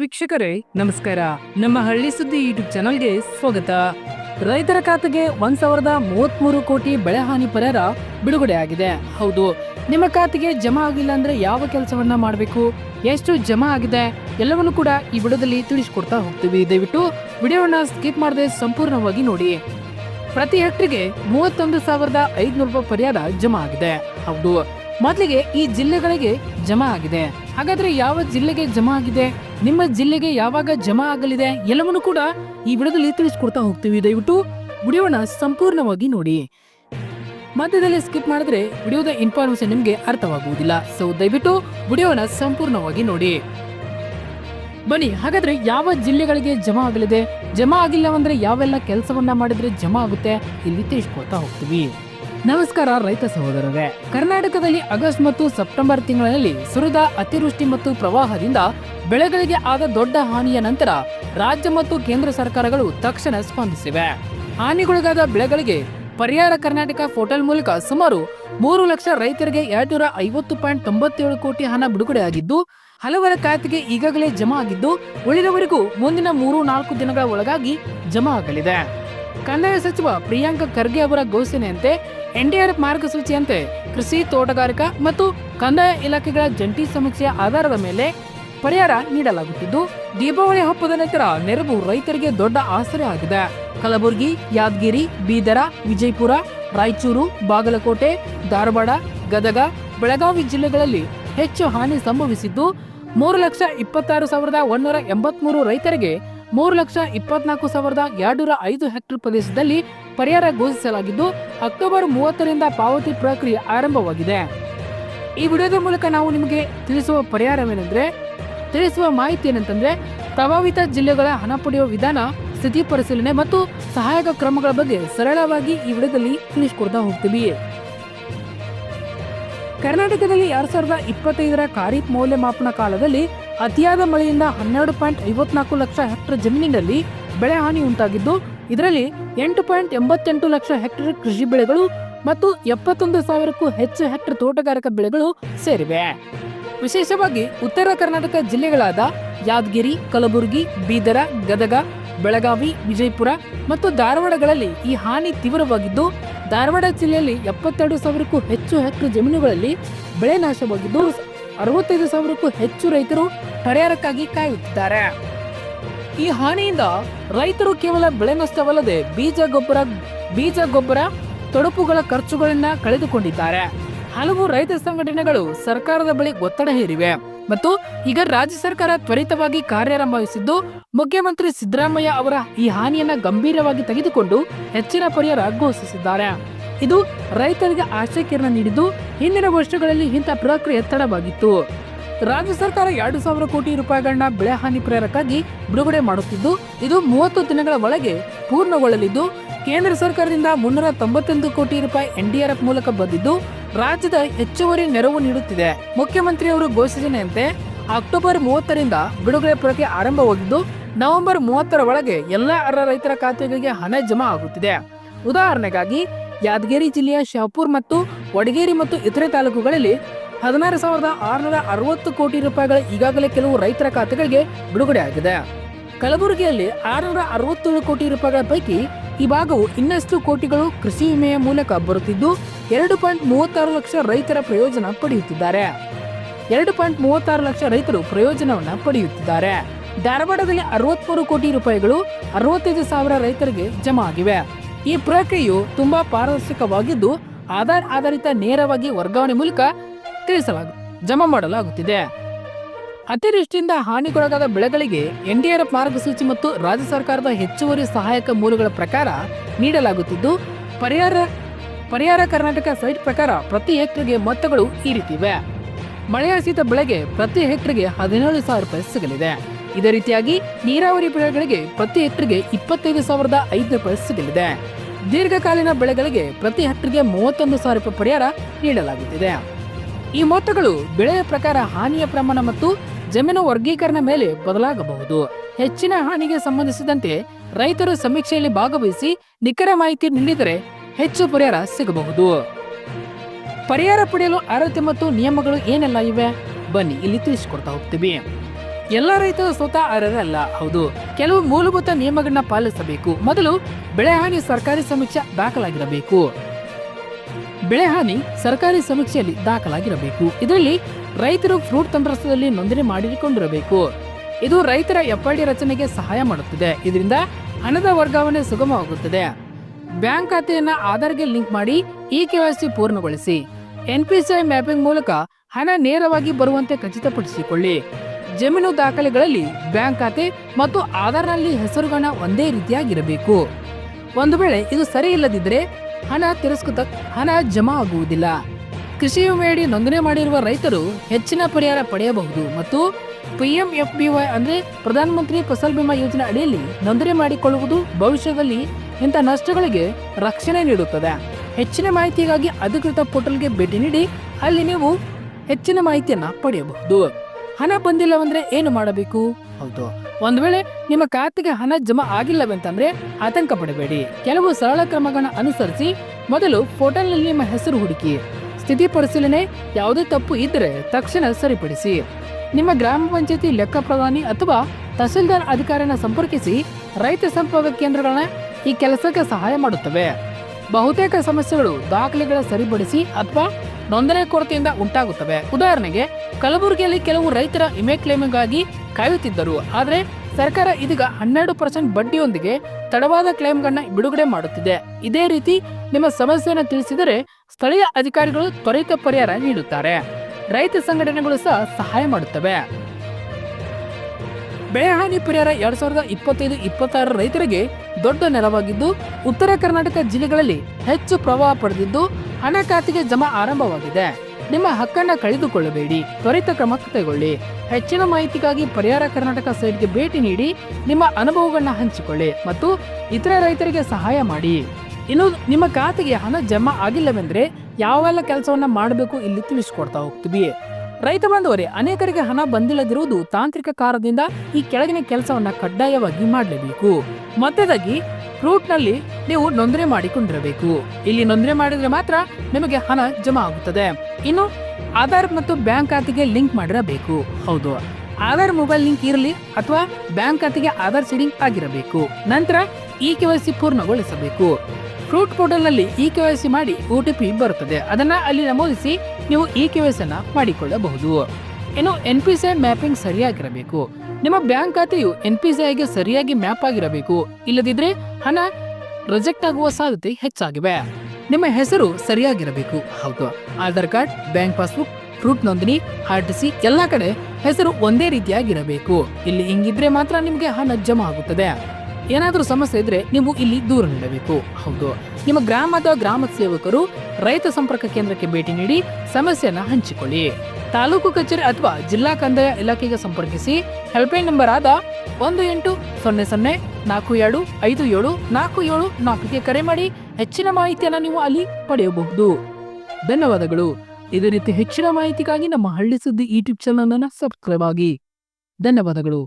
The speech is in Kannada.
ವೀಕ್ಷಕರೇ, ನಮಸ್ಕಾರ. ನಮ್ಮ ಹಳ್ಳಿ ಸುದ್ದಿ ಯೂಟ್ಯೂಬ್ ಚಾನಲ್ಗೆ ಸ್ವಾಗತ. ರೈತರ ಖಾತೆಗೆ ಒಂದ್ ಸಾವಿರದ ಮೂವತ್ಮೂರು ಕೋಟಿ ಬೆಳೆ ಹಾನಿ ಪರಿಹಾರ ಬಿಡುಗಡೆ ಆಗಿದೆ. ಹೌದು, ನಿಮ್ಮ ಖಾತೆಗೆ ಜಮಾ ಆಗಿಲ್ಲ ಅಂದ್ರೆ ಯಾವ ಕೆಲಸವನ್ನ ಮಾಡಬೇಕು? ಎಷ್ಟು ಜಮಾ ಆಗಿದೆ? ಎಲ್ಲವನ್ನು ಕೂಡ ಈ ವಿಡಿಯೋದಲ್ಲಿ ತಿಳಿಸ್ಕೊಡ್ತಾ ಹೋಗ್ತೀವಿ. ದಯವಿಟ್ಟು ವಿಡಿಯೋನ ಸ್ಕಿಪ್ ಮಾಡದೆ ಸಂಪೂರ್ಣವಾಗಿ ನೋಡಿ. ಪ್ರತಿ ಹೆಕ್ಟರ್ಗೆ ಮೂವತ್ತೊಂದು ಸಾವಿರದ ಐದುನೂರು ರೂಪಾಯಿ ಪರಿಹಾರ ಜಮಾ ಆಗಿದೆ. ಹೌದು, ಮೊದಲಿಗೆ ಈ ಜಿಲ್ಲೆಗಳಿಗೆ ಜಮಾ ಆಗಿದೆ. ಹಾಗಾದ್ರೆ ಯಾವ ಜಿಲ್ಲೆಗೆ ಜಮಾ ಆಗಿದೆ? ನಿಮ್ಮ ಜಿಲ್ಲೆಗೆ ಯಾವಾಗ ಜಮಾ ಆಗಲಿದೆ ಎಲ್ಲವನ್ನೂ ಕೂಡ ಈ ವಿಡಿಯೋದಲ್ಲಿ ತಿಳಿಸ್ಕೊಡ್ತಾ ಹೋಗ್ತೀವಿ. ದಯವಿಟ್ಟು ವಿಡಿಯೋನ ಸಂಪೂರ್ಣವಾಗಿ ನೋಡಿ. ಮಧ್ಯದಲ್ಲಿ ಸ್ಕಿಪ್ ಮಾಡಿದ್ರೆ ವಿಡಿಯೋದ ಇನ್ಫಾರ್ಮೇಶನ್ ನಿಮಗೆ ಅರ್ಥವಾಗುವುದಿಲ್ಲ. ಸೊ ದಯವಿಟ್ಟು ವಿಡಿಯೋನ ಸಂಪೂರ್ಣವಾಗಿ ನೋಡಿ. ಬನ್ನಿ, ಹಾಗಾದ್ರೆ ಯಾವ ಜಿಲ್ಲೆಗಳಿಗೆ ಜಮಾ ಆಗಲಿದೆ? ಜಮಾ ಆಗಿಲ್ಲವಂದ್ರೆ ಯಾವೆಲ್ಲ ಕೆಲಸವನ್ನ ಮಾಡಿದ್ರೆ ಜಮಾ ಆಗುತ್ತೆ ಇಲ್ಲಿ ತಿಳಿಸ್ಕೊಳ್ತಾ ಹೋಗ್ತೀವಿ. ನಮಸ್ಕಾರ ರೈತ ಸಹೋದರರೇ. ಕರ್ನಾಟಕದಲ್ಲಿ ಆಗಸ್ಟ್ ಮತ್ತು ಸೆಪ್ಟೆಂಬರ್ ತಿಂಗಳಲ್ಲಿ ಸುರಿದ ಅತಿವೃಷ್ಟಿ ಮತ್ತು ಪ್ರವಾಹದಿಂದ ಬೆಳೆಗಳಿಗೆ ಆದ ದೊಡ್ಡ ಹಾನಿಯ ನಂತರ ರಾಜ್ಯ ಮತ್ತು ಕೇಂದ್ರ ಸರ್ಕಾರಗಳು ತಕ್ಷಣ ಸ್ಪಂದಿಸಿವೆ. ಹಾನಿಗೊಳಗಾದ ಬೆಳೆಗಳಿಗೆ ಪರಿಹಾರ ಕರ್ನಾಟಕ ಪೋರ್ಟಲ್ ಮೂಲಕ ಸುಮಾರು ಮೂರು ಲಕ್ಷ ರೈತರಿಗೆ ಎರಡ್ನೂರ ಐವತ್ತು ಪಾಯಿಂಟ್ ತೊಂಬತ್ತೇಳು ಕೋಟಿ ಹಣ ಬಿಡುಗಡೆಯಾಗಿದ್ದು, ಹಲವರ ಖಾತೆಗೆ ಈಗಾಗಲೇ ಜಮಾ ಆಗಿದ್ದು, ಉಳಿದವರಿಗೂ ಮುಂದಿನ ಮೂರು ನಾಲ್ಕು ದಿನಗಳ ಒಳಗಾಗಿ ಜಮಾ ಆಗಲಿದೆ. ಕಂದಾಯ ಸಚಿವ ಪ್ರಿಯಾಂಕ ಖರ್ಗೆ ಅವರ ಘೋಷಣೆಯಂತೆ ಎನ್ಡಿಆರ್ಎಫ್ ಮಾರ್ಗಸೂಚಿಯಂತೆ ಕೃಷಿ ತೋಟಗಾರಿಕಾ ಮತ್ತು ಕಂದಾಯ ಇಲಾಖೆಗಳ ಜಂಟಿ ಸಮೀಕ್ಷೆಯ ಆಧಾರದ ಮೇಲೆ ಪರಿಹಾರ ನೀಡಲಾಗುತ್ತಿದ್ದು, ದೀಪಾವಳಿ ಹಬ್ಬದ ನಂತರ ನೆರವು ರೈತರಿಗೆ ದೊಡ್ಡ ಆಸರೆ ಆಗಿದೆ. ಕಲಬುರಗಿ, ಯಾದಗಿರಿ, ಬೀದರ, ವಿಜಯಪುರ, ರಾಯಚೂರು, ಬಾಗಲಕೋಟೆ, ಧಾರವಾಡ, ಗದಗ, ಬೆಳಗಾವಿ ಜಿಲ್ಲೆಗಳಲ್ಲಿ ಹೆಚ್ಚು ಹಾನಿ ಸಂಭವಿಸಿದ್ದು, ಮೂರು ಲಕ್ಷ ಇಪ್ಪತ್ತಾರು ಸಾವಿರದ ಒಂದೂರ ಎಂಬತ್ಮೂರು ರೈತರಿಗೆ ಮೂರು ಲಕ್ಷ ಇಪ್ಪತ್ನಾಲ್ಕು ಸಾವಿರದ ಎರಡ್ನೂರ ಐದು ಹೆಕ್ಟೇರ್ ಪ್ರದೇಶದಲ್ಲಿ ಪರಿಹಾರ ಘೋಷಿಸಲಾಗಿದ್ದು, ಅಕ್ಟೋಬರ್ ಮೂವತ್ತರಿಂದ ಪಾವತಿ ಪ್ರಕ್ರಿಯೆ ಆರಂಭವಾಗಿದೆ. ಈ ವಿಡಿಯೋದ ಮೂಲಕ ನಾವು ನಿಮಗೆ ತಿಳಿಸುವ ಪರಿಹಾರವೇನೆಂದ್ರೆ ತಿಳಿಸುವ ಮಾಹಿತಿ ಏನಂತಂದ್ರೆ, ಪ್ರಭಾವಿತ ಜಿಲ್ಲೆಗಳ ಹಣ ಪಡೆಯುವ ವಿಧಾನ, ಸ್ಥಿತಿ ಪರಿಶೀಲನೆ ಮತ್ತು ಸಹಾಯಕ ಕ್ರಮಗಳ ಬಗ್ಗೆ ಸರಳವಾಗಿ ಈ ವಿಡಿಯೋದಲ್ಲಿ ತಿಳಿಸ್ಕೊಡ್ತಾ ಹೋಗ್ತೀವಿ. ಕರ್ನಾಟಕದಲ್ಲಿ ಎರಡ್ ಸಾವಿರದ ಇಪ್ಪತ್ತೈದರ ಖಾರೀಫ್ ಮೌಲ್ಯಮಾಪನ ಕಾಲದಲ್ಲಿ ಅತಿಯಾದ ಮಳೆಯಿಂದ ಹನ್ನೆರಡು ಪಾಯಿಂಟ್ ಐವತ್ನಾಲ್ಕು ಲಕ್ಷ ಹೆಕ್ಟರ್ ಜಮೀನಿನಲ್ಲಿ ಬೆಳೆ ಹಾನಿ ಉಂಟಾಗಿದ್ದು, ಇದರಲ್ಲಿ ಎಂಟು ಪಾಯಿಂಟ್ ಎಂಬತ್ತೆಂಟು ಲಕ್ಷ ಹೆಕ್ಟೇರ್ ಕೃಷಿ ಬೆಳೆಗಳು ಮತ್ತು ಎಪ್ಪತ್ತೊಂದು ಸಾವಿರಕ್ಕೂ ಹೆಚ್ಚು ಹೆಕ್ಟರ್ ತೋಟಗಾರಿಕಾ ಬೆಳೆಗಳು ಸೇರಿವೆ. ವಿಶೇಷವಾಗಿ ಉತ್ತರ ಕರ್ನಾಟಕ ಜಿಲ್ಲೆಗಳಾದ ಯಾದಗಿರಿ, ಕಲಬುರಗಿ, ಬೀದರ, ಗದಗ, ಬೆಳಗಾವಿ, ವಿಜಯಪುರ ಮತ್ತು ಧಾರವಾಡಗಳಲ್ಲಿ ಈ ಹಾನಿ ತೀವ್ರವಾಗಿದ್ದು, ಧಾರವಾಡ ಜಿಲ್ಲೆಯಲ್ಲಿ ಎಪ್ಪತ್ತೆರಡು ಸಾವಿರಕ್ಕೂ ಹೆಚ್ಚು ಹೆಕ್ಟರ್ ಜಮೀನುಗಳಲ್ಲಿ ಬೆಳೆ ನಾಶವಾಗಿದ್ದು, ಅರವತ್ತೈದು ಸಾವಿರಕ್ಕೂ ಹೆಚ್ಚು ರೈತರು ಪರಿಹಾರಕ್ಕಾಗಿ ಕಾಯುತ್ತಿದ್ದಾರೆ. ಈ ಹಾನಿಯಿಂದ ರೈತರು ಕೇವಲ ಬೆಳೆ ನಷ್ಟವಲ್ಲದೆ ಬೀಜ ಗೊಬ್ಬರ ಬೀಜ ಗೊಬ್ಬರ, ತೊಡಪುಗಳ ಖರ್ಚುಗಳನ್ನ ಕಳೆದುಕೊಂಡಿದ್ದಾರೆ. ಹಲವು ರೈತ ಸಂಘಟನೆಗಳು ಸರ್ಕಾರದ ಬಳಿ ಒತ್ತಡ ಹೇರಿವೆ. ಮತ್ತು ಈಗ ರಾಜ್ಯ ಸರ್ಕಾರ ತ್ವರಿತವಾಗಿ ಕಾರ್ಯಾರಂಭಿಸಿದ್ದು ಮುಖ್ಯಮಂತ್ರಿ ಸಿದ್ದರಾಮಯ್ಯ ಅವರ ಈ ಹಾನಿಯನ್ನ ಗಂಭೀರವಾಗಿ ತೆಗೆದುಕೊಂಡು ಹೆಚ್ಚಿನ ಪರಿಹಾರ ಘೋಷಿಸಿದ್ದಾರೆ. ಇದು ರೈತರಿಗೆ ಆಶಯಕಿರಣ ನೀಡಿದ್ದು, ಹಿಂದಿನ ವರ್ಷಗಳಲ್ಲಿ ಇಂಥ ಪ್ರಕ್ರಿಯೆ ತಡವಾಗಿತ್ತು ರಾಜ್ಯ ಸರ್ಕಾರ ಎರಡು ಸಾವಿರ ಕೋಟಿ ರೂಪಾಯಿಗಳನ್ನ ಬೆಳೆ ಹಾನಿ ಪರಿಹಾರಕ್ಕಾಗಿ ಬಿಡುಗಡೆ ಮಾಡುತ್ತಿದ್ದು, ಇದು ಮೂವತ್ತು ದಿನಗಳ ಒಳಗೆ ಪೂರ್ಣಗೊಳ್ಳಲಿದ್ದು, ಕೇಂದ್ರ ಸರ್ಕಾರದಿಂದ ಮುನ್ನೂರ ತೊಂಬತ್ತೊಂದು ಕೋಟಿ ರೂಪಾಯಿ ಎನ್ಡಿಆರ್ಎಫ್ ಮೂಲಕ ಬಂದಿದ್ದು ರಾಜ್ಯದ ಹೆಚ್ಚುವರಿ ನೆರವು ನೀಡುತ್ತಿದೆ. ಮುಖ್ಯಮಂತ್ರಿಯವರು ಘೋಷಣೆಯಂತೆ ಅಕ್ಟೋಬರ್ ಮೂವತ್ತರಿಂದ ಬಿಡುಗಡೆ ಪ್ರಕ್ರಿಯೆ ಆರಂಭವಾಗಿದ್ದು, ನವೆಂಬರ್ ಮೂವತ್ತರ ಒಳಗೆ ಎಲ್ಲ ಅರ್ಹ ರೈತರ ಖಾತೆಗಳಿಗೆ ಹಣ ಜಮಾ ಆಗುತ್ತಿದೆ. ಉದಾಹರಣೆಗಾಗಿ, ಯಾದಗಿರಿ ಜಿಲ್ಲೆಯ ಶಹಪುರ್ ಮತ್ತು ವಡಗೇರಿ ಮತ್ತು ಇತರೆ ತಾಲೂಕುಗಳಲ್ಲಿ ಹದಿನಾರು ಸಾವಿರದ ಆರುನೂರ ಅರವತ್ತು ಕೋಟಿ ರೂಪಾಯಿಗಳ ಈಗಾಗಲೇ ಕೆಲವು ರೈತರ ಖಾತೆಗಳಿಗೆ ಬಿಡುಗಡೆ ಆಗಿದೆ ಕಲಬುರಗಿಯಲ್ಲಿ ಆರುನೂರ ಅರವತ್ತೇಳು ಕೋಟಿ ರೂಪಾಯಿಗಳ ಪೈಕಿ ಈ ಭಾಗವು ಇನ್ನಷ್ಟು ಕೋಟಿಗಳು ಕೃಷಿ ವಿಮೆಯ ಮೂಲಕ ಬರುತ್ತಿದ್ದು, ಎರಡು ಪಾಯಿಂಟ್ ಮೂವತ್ತಾರು ಲಕ್ಷ ರೈತರ ಪ್ರಯೋಜನ ಪಡೆಯುತ್ತಿದ್ದಾರೆ. ಎರಡು ಪಾಯಿಂಟ್ ಮೂವತ್ತಾರು ಲಕ್ಷ ರೈತರು ಪ್ರಯೋಜನವನ್ನು ಪಡೆಯುತ್ತಿದ್ದಾರೆ. ಧಾರವಾಡದಲ್ಲಿ ಅರವತ್ಮೂರು ಕೋಟಿ ರೂಪಾಯಿಗಳು ಅರವತ್ತೈದು ಸಾವಿರ ರೈತರಿಗೆ ಜಮಾ ಆಗಿವೆ. ಈ ಪ್ರಕ್ರಿಯೆಯು ತುಂಬಾ ಪಾರದರ್ಶಕವಾಗಿದ್ದು, ಆಧಾರ್ ಆಧಾರಿತ ನೇರವಾಗಿ ವರ್ಗಾವಣೆ ಮೂಲಕ ತಿಳಿಸಲಾಗ, ಜಮಾ ಮಾಡಲಾಗುತ್ತಿದೆ. ಅತಿವೃಷ್ಟಿಯಿಂದ ಹಾನಿಗೊಳಗಾದ ಬೆಳೆಗಳಿಗೆ ಎನ್ಡಿಆರ್ಎಫ್ ಮಾರ್ಗಸೂಚಿ ಮತ್ತು ರಾಜ್ಯ ಸರ್ಕಾರದ ಹೆಚ್ಚುವರಿ ಸಹಾಯಕ ಮೂಲಗಳ ಪ್ರಕಾರ ನೀಡಲಾಗುತ್ತಿದ್ದು, ಪರಿಹಾರ ಪರಿಹಾರ ಕರ್ನಾಟಕ ಸೈಟ್ ಪ್ರಕಾರ ಪ್ರತಿ ಹೆಕ್ಟರ್ಗೆ ಮೊತ್ತಗಳು ಈ ರೀತಿವೆ ಮಳೆಯಾಶ್ರಿತ ಬೆಳೆಗೆ ಪ್ರತಿ ಹೆಕ್ಟರ್ಗೆ ಹದಿನೇಳು ಸಾವಿರ ರೂಪಾಯಿ ಸಿಗಲಿದೆ. ಇದೇ ರೀತಿಯಾಗಿ ನೀರಾವರಿ ಬೆಳೆಗಳಿಗೆ ಪ್ರತಿ ಹೆಕ್ಟರ್ಗೆ ಇಪ್ಪತ್ತೈದು ಸಾವಿರದ ಐದು ರೂಪಾಯಿ ಸಿಗಲಿದೆ. ದೀರ್ಘಕಾಲೀನ ಬೆಳೆಗಳಿಗೆ ಪ್ರತಿ ಹೆಕ್ಟರ್ಗೆ ಮೂವತ್ತೊಂದು ಸಾವಿರ ರೂಪಾಯಿ ಪರಿಹಾರ ನೀಡಲಾಗುತ್ತಿದೆ. ಈ ಮೊತ್ತಗಳು ಬೆಳೆಯ ಪ್ರಕಾರ ಹಾನಿಯ ಪ್ರಮಾಣ ಮತ್ತು ಜಮೀನು ವರ್ಗೀಕರಣ ಮೇಲೆ ಬದಲಾಗಬಹುದು. ಹೆಚ್ಚಿನ ಹಾನಿಗೆ ಸಂಬಂಧಿಸಿದಂತೆ ರೈತರು ಸಮೀಕ್ಷೆಯಲ್ಲಿ ಭಾಗವಹಿಸಿ ನಿಖರ ಮಾಹಿತಿ ನೀಡಿದರೆ ಹೆಚ್ಚು ಪರಿಹಾರ ಸಿಗಬಹುದು. ಪರಿಹಾರ ಪಡೆಯಲು ಅರ್ಹತೆ ಮತ್ತು ನಿಯಮಗಳು ಏನೆಲ್ಲ ಇವೆ? ಬನ್ನಿ, ಇಲ್ಲಿ ತಿಳಿಸಿಕೊಡ್ತಾ ಹೋಗ್ತೀವಿ. ಎಲ್ಲ ರೈತರು ಸ್ವತಃ ಅರ್ಹರಲ್ಲ, ಹೌದು. ಕೆಲವು ಮೂಲಭೂತ ನಿಯಮಗಳನ್ನ ಪಾಲಿಸಬೇಕು. ಮೊದಲು ಬೆಳೆಹಾನಿ ಸರ್ಕಾರಿ ಸಮೀಕ್ಷೆ ದಾಖಲಾಗಿರಬೇಕು. ಬೆಳೆಹಾನಿ ಸರ್ಕಾರಿ ಸಮೀಕ್ಷೆಯಲ್ಲಿ ದಾಖಲಾಗಿರಬೇಕು. ಇದರಲ್ಲಿ ರೈತರು ಫ್ರೂಟ್ ತಂತ್ರಸ್ಥದಲ್ಲಿ ನೋಂದಣಿ ಮಾಡಿಕೊಂಡಿರಬೇಕು. ಇದು ರೈತರ ಎಫ್ಐಡಿ ರಚನೆಗೆ ಸಹಾಯ ಮಾಡುತ್ತದೆ. ಇದರಿಂದ ಹಣದ ವರ್ಗಾವಣೆ ಸುಗಮವಾಗುತ್ತದೆ. ಬ್ಯಾಂಕ್ ಖಾತೆಯನ್ನು ಆಧಾರ್ಗೆ ಲಿಂಕ್ ಮಾಡಿ ಇ ಕೆವೈಸಿ ಪೂರ್ಣಗೊಳಿಸಿ. ಎನ್ಪಿಸಿಐ ಮ್ಯಾಪಿಂಗ್ ಮೂಲಕ ಹಣ ನೇರವಾಗಿ ಬರುವಂತೆ ಖಚಿತಪಡಿಸಿಕೊಳ್ಳಿ. ಜಮೀನು ದಾಖಲೆಗಳಲ್ಲಿ ಬ್ಯಾಂಕ್ ಖಾತೆ ಮತ್ತು ಆಧಾರ್ನಲ್ಲಿ ಹೆಸರುಗಣ ಒಂದೇ ರೀತಿಯಾಗಿರಬೇಕು. ಒಂದು ವೇಳೆ ಇದು ಸರಿ ಇಲ್ಲದಿದ್ದರೆ ಹಣ ತಿರಸ್ಕೃತ, ಹಣ ಜಮಾ ಆಗುವುದಿಲ್ಲ. ಕೃಷಿ ವಿಮೆಯಡಿ ನೋಂದಣಿ ಮಾಡಿರುವ ರೈತರು ಹೆಚ್ಚಿನ ಪರಿಹಾರ ಪಡೆಯಬಹುದು ಮತ್ತು ಪಿಎಂಎಫ್ಬಿವೈ ಅಂದ್ರೆ ಪ್ರಧಾನ ಮಂತ್ರಿ ಫಸಲ್ ಬಿಮಾ ಯೋಜನೆ ಅಡಿಯಲ್ಲಿ ನೋಂದಣಿ ಮಾಡಿಕೊಳ್ಳುವುದು ಭವಿಷ್ಯದಲ್ಲಿ ಇಂಥ ನಷ್ಟಗಳಿಗೆ ರಕ್ಷಣೆ ನೀಡುತ್ತದೆ. ಹೆಚ್ಚಿನ ಮಾಹಿತಿಗಾಗಿ ಅಧಿಕೃತ ಪೋರ್ಟಲ್ಗೆ ಭೇಟಿ ನೀಡಿ, ಅಲ್ಲಿ ನೀವು ಹೆಚ್ಚಿನ ಮಾಹಿತಿಯನ್ನ ಪಡೆಯಬಹುದು. ಹಣ ಬಂದಿಲ್ಲವೆಂದ್ರೆ ಏನು ಮಾಡಬೇಕು? ಹೌದು, ಒಂದ್ ವೇಳೆ ನಿಮ್ಮ ಖಾತೆಗೆ ಹಣ ಜಮಾ ಆಗಿಲ್ಲವೆಂತಂದ್ರೆ ಆತಂಕ ಪಡಬೇಡಿ. ಕೆಲವು ಸರಳ ಕ್ರಮಗಳನ್ನ ಅನುಸರಿಸಿ, ಮೊದಲು ಪೋರ್ಟಲ್ನಲ್ಲಿ ನಿಮ್ಮ ಹೆಸರು ಹುಡುಕಿ. ಸ್ಥಿತಿ ಪರಿಶೀಲನೆ ಯಾವುದೇ ತಪ್ಪು ಇದ್ದರೆ ತಕ್ಷಣ ಸರಿಪಡಿಸಿ. ನಿಮ್ಮ ಗ್ರಾಮ ಪಂಚಾಯತಿ ಲೆಕ್ಕ ಪ್ರಧಾನಿ ಅಥವಾ ತಹಸೀಲ್ದಾರ್ ಅಧಿಕಾರಿನ ಸಂಪರ್ಕಿಸಿ ರೈತ ಸಂಪರ್ಕ ಕೇಂದ್ರಗಳನ್ನ ಈ ಕೆಲಸಕ್ಕೆ ಸಹಾಯ ಮಾಡುತ್ತವೆ. ಬಹುತೇಕ ಸಮಸ್ಯೆಗಳು ದಾಖಲೆಗಳ ಸರಿಪಡಿಸಿ ಅಥವಾ ನೋಂದಣಿ ಕೊರತೆಯಿಂದ ಉಂಟಾಗುತ್ತವೆ. ಉದಾಹರಣೆಗೆ, ಕಲಬುರಗಿಯಲ್ಲಿ ಕೆಲವು ರೈತರ ವಿಮೆ ಕ್ಲೇಮ್ಗಾಗಿ ಕಾಯುತ್ತಿದ್ದರು. ಆದರೆ, ಸರ್ಕಾರ ಇದೀಗ ಹನ್ನೆರಡು ಪರ್ಸೆಂಟ್ ಬಡ್ಡಿಯೊಂದಿಗೆ ತಡವಾದ ಕ್ಲೇಮ್ಗಳನ್ನ ಬಿಡುಗಡೆ ಮಾಡುತ್ತಿದೆ. ಇದೇ ರೀತಿ ನಿಮ್ಮ ಸಮಸ್ಯೆಯನ್ನು ತಿಳಿಸಿದರೆ ಸ್ಥಳೀಯ ಅಧಿಕಾರಿಗಳು ತ್ವರಿತ ಪರಿಹಾರ ನೀಡುತ್ತಾರೆ. ರೈತ ಸಂಘಟನೆಗಳು ಸಹ ಸಹಾಯ ಮಾಡುತ್ತವೆ. ಬೆಳೆಹಾನಿ ಪರಿಹಾರ ಎರಡ್ ಸಾವಿರದ ಇಪ್ಪತ್ತೈದು ಇಪ್ಪತ್ತಾರು ರೈತರಿಗೆ ದೊಡ್ಡ ನೆರವಾಗಿದ್ದು, ಉತ್ತರ ಕರ್ನಾಟಕ ಜಿಲ್ಲೆಗಳಲ್ಲಿ ಹೆಚ್ಚು ಪ್ರವಾಹ ಪಡೆದಿದ್ದು ಹಣ ಖಾತೆಗೆ ಜಮಾ ಆರಂಭವಾಗಿದೆ. ನಿಮ್ಮ ಹಕ್ಕನ್ನ ಕಳೆದುಕೊಳ್ಳಬೇಡಿ. ತ್ವರಿತ ಕ್ರಮ ಕೈಗೊಳ್ಳಿ. ಹೆಚ್ಚಿನ ಮಾಹಿತಿಗಾಗಿ ಪರಿಹಾರ ಕರ್ನಾಟಕ ಸೈಟ್ಗೆ ಭೇಟಿ ನೀಡಿ, ನಿಮ್ಮ ಅನುಭವಗಳನ್ನ ಹಂಚಿಕೊಳ್ಳಿ ಮತ್ತು ಇತರ ರೈತರಿಗೆ ಸಹಾಯ ಮಾಡಿ. ಇನ್ನು ನಿಮ್ಮ ಖಾತೆಗೆ ಹಣ ಜಮಾ ಆಗಿಲ್ಲವೆಂದ್ರೆ ಯಾವೆಲ್ಲ ಕೆಲಸವನ್ನ ಮಾಡಬೇಕು ಇಲ್ಲಿ ತಿಳಿಸ್ಕೊಡ್ತಾ ಹೋಗ್ತೀವಿ. ರೈತ ಬಾಂಧವರೇ, ಅನೇಕರಿಗೆ ಹಣ ಬಂದಿಲ್ಲದಿರುವುದು ತಾಂತ್ರಿಕ ಕಾರಣದಿಂದ ಈ ಕೆಳಗಿನ ಕೆಲಸವನ್ನ ಕಡ್ಡಾಯವಾಗಿ ಮಾಡಲೇಬೇಕು. ಮೊದಲಾಗಿ ಫ್ರೂಟ್ನಲ್ಲಿ ನೀವು ನೋಂದಣಿ ಮಾಡಿಕೊಂಡಿರಬೇಕು. ಇಲ್ಲಿ ನೋಂದಣಿ ಮಾಡಿದ್ರೆ ಮಾತ್ರ ನಿಮಗೆ ಹಣ ಜಮಾ ಆಗುತ್ತದೆ. ಇನ್ನು ಆಧಾರ್ ಮತ್ತು ಬ್ಯಾಂಕ್ ಖಾತೆಗೆ ಲಿಂಕ್ ಮಾಡಿರಬೇಕು. ಹೌದು. ಆಧಾರ್ ಮೊಬೈಲ್ ಲಿಂಕ್ ಇರಲಿ ಅಥವಾ ಬ್ಯಾಂಕ್ ಖಾತೆಗೆ ಆಧಾರ್ ಸೀಡಿಂಗ್ ಆಗಿರಬೇಕು. ನಂತರ ಇ ಸಿ ಪೂರ್ಣಗೊಳಿಸಬೇಕು. ಫ್ರೂಟ್ ಪೋರ್ಟಲ್ನಲ್ಲಿ ಇ ಕೆ ವೈ ಸಿ ಮಾಡಿ ಒ ಟಿ ಪಿ ಬರುತ್ತದೆ. ಅದನ್ನ ಅಲ್ಲಿ ನಮೂದಿಸಿ ನೀವು ಇ ಕೆ ವೈ ಅನ್ನ ಮಾಡಿಕೊಳ್ಳಬಹುದು. ಇನ್ನು ಎನ್ ಪಿ ಸಿ ಮ್ಯಾಪಿಂಗ್ ಸರಿಯಾಗಿರಬೇಕು. ನಿಮ್ಮ ಬ್ಯಾಂಕ್ ಖಾತೆಯು ಎನ್ ಪಿ ಸಿ ಐಗೆ ಸರಿಯಾಗಿ ಮ್ಯಾಪ್ ಆಗಿರಬೇಕು. ಇಲ್ಲದಿದ್ರೆ ಹಣ ರಿಜೆಕ್ಟ್ ಆಗುವ ಸಾಧ್ಯತೆ ಹೆಚ್ಚಾಗಿವೆ. ನಿಮ್ಮ ಹೆಸರು ಸರಿಯಾಗಿರಬೇಕು. ಹೌದು. Aadhaar card, bank passbook, fruit ನೋಂದಣಿ ಆರ್ ಟಿ ಸಿ ಎಲ್ಲ ಕಡೆ ಹೆಸರು ಒಂದೇ ರೀತಿಯಾಗಿರಬೇಕು. ಇಲ್ಲಿ ಹಿಂಗಿದ್ರೆ ಮಾತ್ರ ನಿಮಗೆ ಹಣ ಜಮಾ ಆಗುತ್ತದೆ. ಏನಾದರೂ ಸಮಸ್ಯೆ ಇದ್ರೆ ನೀವು ಇಲ್ಲಿ ದೂರ ನೀಡಬೇಕು. ಹೌದು. ನಿಮ್ಮ ಗ್ರಾಮದ ಗ್ರಾಮ ಸೇವಕರು ರೈತ ಸಂಪರ್ಕ ಕೇಂದ್ರಕ್ಕೆ ಭೇಟಿ ನೀಡಿ ಸಮಸ್ಯೆಯನ್ನ ಹಂಚಿಕೊಳ್ಳಿ. ತಾಲೂಕು ಕಚೇರಿ ಅಥವಾ ಜಿಲ್ಲಾ ಕಂದಾಯ ಇಲಾಖೆಗೆ ಸಂಪರ್ಕಿಸಿ. ಹೆಲ್ಪ್ಲೈನ್ ನಂಬರ್ ಆದ ಒಂದು ಎಂಟು ಸೊನ್ನೆ ಸೊನ್ನೆ ನಾಲ್ಕು ಎರಡು ಐದು ಏಳು ನಾಲ್ಕು ಏಳು ನಾಲ್ಕಕ್ಕೆ ಕರೆ ಮಾಡಿ ಹೆಚ್ಚಿನ ಮಾಹಿತಿಯನ್ನು ನೀವು ಅಲ್ಲಿ ಪಡೆಯಬಹುದು. ಧನ್ಯವಾದಗಳು. ಇದೇ ರೀತಿ ಹೆಚ್ಚಿನ ಮಾಹಿತಿಗಾಗಿ ನಮ್ಮ ಹಳ್ಳಿ ಸುದ್ದಿ ಯೂಟ್ಯೂಬ್ ಚಾನಲ್ ಅನ್ನು ಸಬ್ಸ್ಕ್ರೈಬ್ ಆಗಿ. ಧನ್ಯವಾದಗಳು.